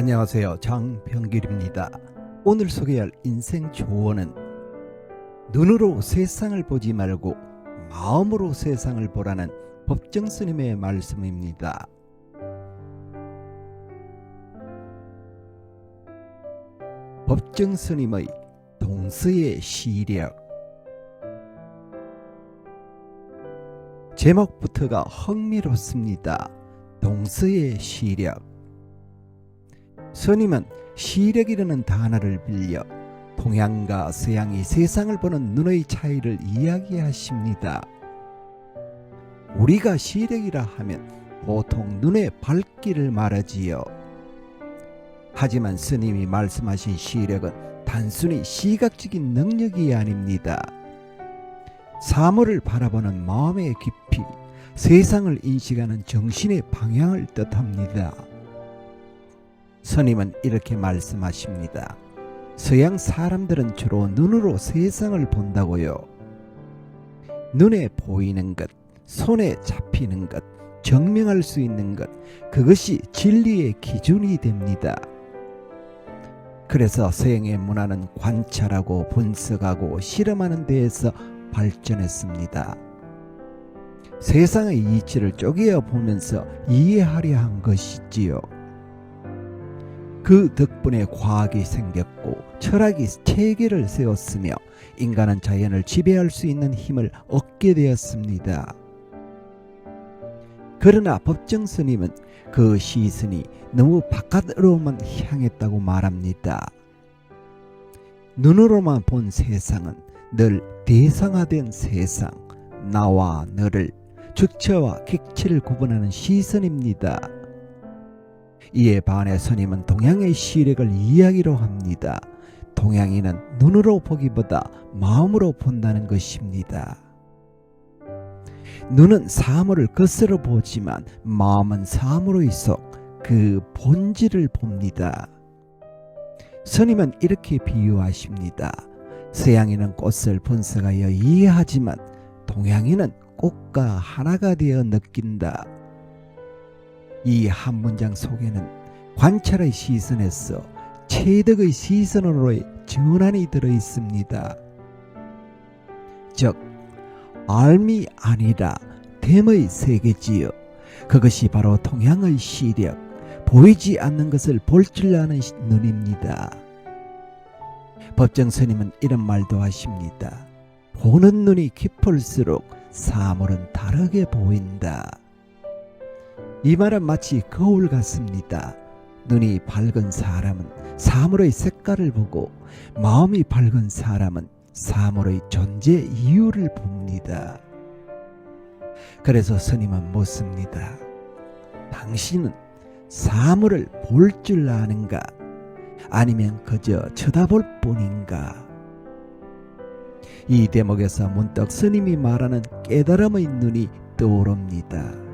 안녕하세요. 장병길입니다. 오늘 소개할 인생 조언은 눈으로 세상을 보지 말고 마음으로 세상을 보라는 법정 스님의 말씀입니다. 법정 스님의 동서의 시력 제목부터가 흥미롭습니다. 동서의 시력 스님은 시력이라는 단어를 빌려 동양과 서양이 세상을 보는 눈의 차이를 이야기하십니다. 우리가 시력이라 하면 보통 눈의 밝기를 말하지요. 하지만 스님이 말씀하신 시력은 단순히 시각적인 능력이 아닙니다. 사물을 바라보는 마음의 깊이, 세상을 인식하는 정신의 방향을 뜻합니다. 스님은 이렇게 말씀하십니다. 서양 사람들은 주로 눈으로 세상을 본다고요. 눈에 보이는 것, 손에 잡히는 것, 증명할 수 있는 것, 그것이 진리의 기준이 됩니다. 그래서 서양의 문화는 관찰하고 분석하고 실험하는 데에서 발전했습니다. 세상의 이치를 쪼개어 보면서 이해하려 한 것이지요. 그 덕분에 과학이 생겼고 철학이 체계를 세웠으며 인간은 자연을 지배할 수 있는 힘을 얻게 되었습니다. 그러나 법정 스님은 그 시선이 너무 바깥으로만 향했다고 말합니다. 눈으로만 본 세상은 늘 대상화된 세상, 나와 너를 주체와 객체를 구분하는 시선입니다. 이에 반해 스님은 동양의 시력을 이야기로 합니다. 동양인은 눈으로 보기보다 마음으로 본다는 것입니다. 눈은 사물을 거스러 보지만 마음은 사물의 속, 그 본질을 봅니다. 스님은 이렇게 비유하십니다. 서양인은 꽃을 분석하여 이해하지만 동양인은 꽃과 하나가 되어 느낀다. 이 한 문장 속에는 관찰의 시선에서 체득의 시선으로의 전환이 들어 있습니다. 즉, 알미 아니라 됨의 세계지요. 그것이 바로 동양의 시력, 보이지 않는 것을 볼 줄 아는 눈입니다. 법정 스님은 이런 말도 하십니다. 보는 눈이 깊을수록 사물은 다르게 보인다. 이 말은 마치 거울 같습니다. 눈이 밝은 사람은 사물의 색깔을 보고 마음이 밝은 사람은 사물의 존재 이유를 봅니다. 그래서 스님은 묻습니다. 당신은 사물을 볼 줄 아는가? 아니면 그저 쳐다볼 뿐인가? 이 대목에서 문득 스님이 말하는 깨달음의 눈이 떠오릅니다.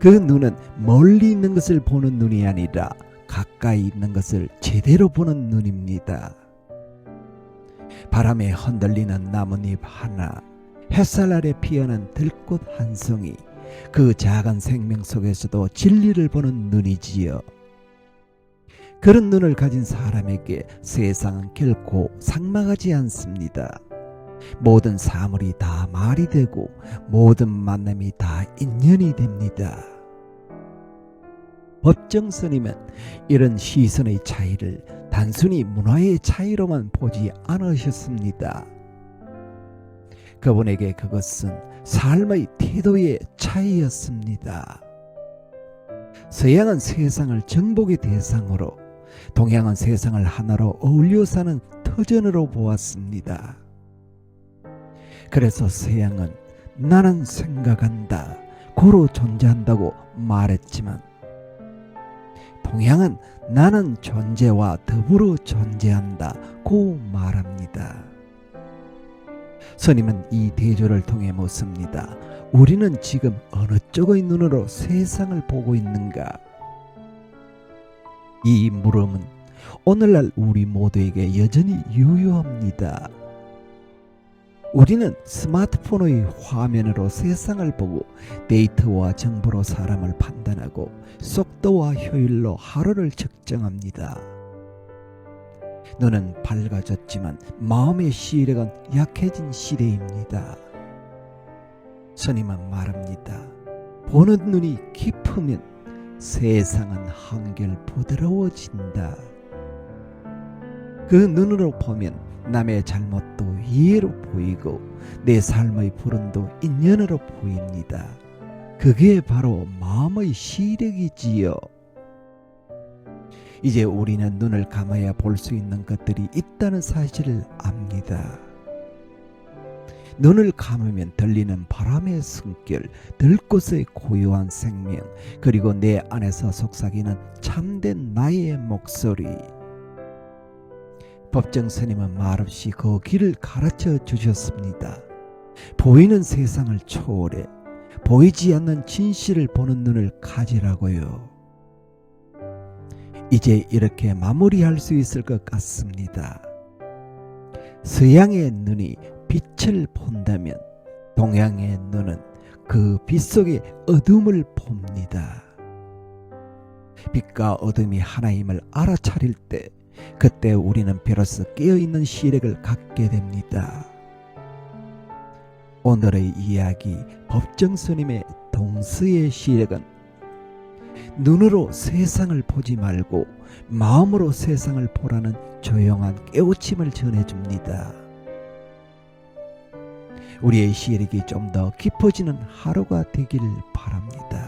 그 눈은 멀리 있는 것을 보는 눈이 아니라 가까이 있는 것을 제대로 보는 눈입니다. 바람에 흔들리는 나뭇잎 하나, 햇살 아래 피어난 들꽃 한 송이, 그 작은 생명 속에서도 진리를 보는 눈이지요. 그런 눈을 가진 사람에게 세상은 결코 상망하지 않습니다. 모든 사물이 다 말이 되고 모든 만남이 다 인연이 됩니다. 법정 스님은 이런 시선의 차이를 단순히 문화의 차이로만 보지 않으셨습니다. 그분에게 그것은 삶의 태도의 차이였습니다. 서양은 세상을 정복의 대상으로, 동양은 세상을 하나로 어울려 사는 터전으로 보았습니다. 그래서 서양은 나는 생각한다, 고로 존재한다고 말했지만, 동양은 나는 존재와 더불어 존재한다, 고 말합니다. 스님은 이 대조를 통해 묻습니다. 우리는 지금 어느 쪽의 눈으로 세상을 보고 있는가? 이 물음은 오늘날 우리 모두에게 여전히 유효합니다. 우리는 스마트폰의 화면으로 세상을 보고 데이터와 정보로 사람을 판단하고 속도와 효율로 하루를 측정합니다. 눈은 밝아졌지만 마음의 시력은 약해진 시대입니다. 스님은 말합니다. 보는 눈이 깊으면 세상은 한결 부드러워진다. 그 눈으로 보면 남의 잘못도 이해로 보이고 내 삶의 불운도 인연으로 보입니다. 그게 바로 마음의 시력이지요. 이제 우리는 눈을 감아야 볼 수 있는 것들이 있다는 사실을 압니다. 눈을 감으면 들리는 바람의 숨결, 들꽃의 고요한 생명, 그리고 내 안에서 속삭이는 참된 나의 목소리. 법정 스님은 말없이 그 길을 가르쳐 주셨습니다. 보이는 세상을 초월해 보이지 않는 진실을 보는 눈을 가지라고요. 이제 이렇게 마무리할 수 있을 것 같습니다. 서양의 눈이 빛을 본다면 동양의 눈은 그 빛 속의 어둠을 봅니다. 빛과 어둠이 하나임을 알아차릴 때 그때 우리는 비로소 깨어있는 시력을 갖게 됩니다. 오늘의 이야기 법정 스님의 동서의 시력은 눈으로 세상을 보지 말고 마음으로 세상을 보라는 조용한 깨우침을 전해줍니다. 우리의 시력이 좀 더 깊어지는 하루가 되길 바랍니다.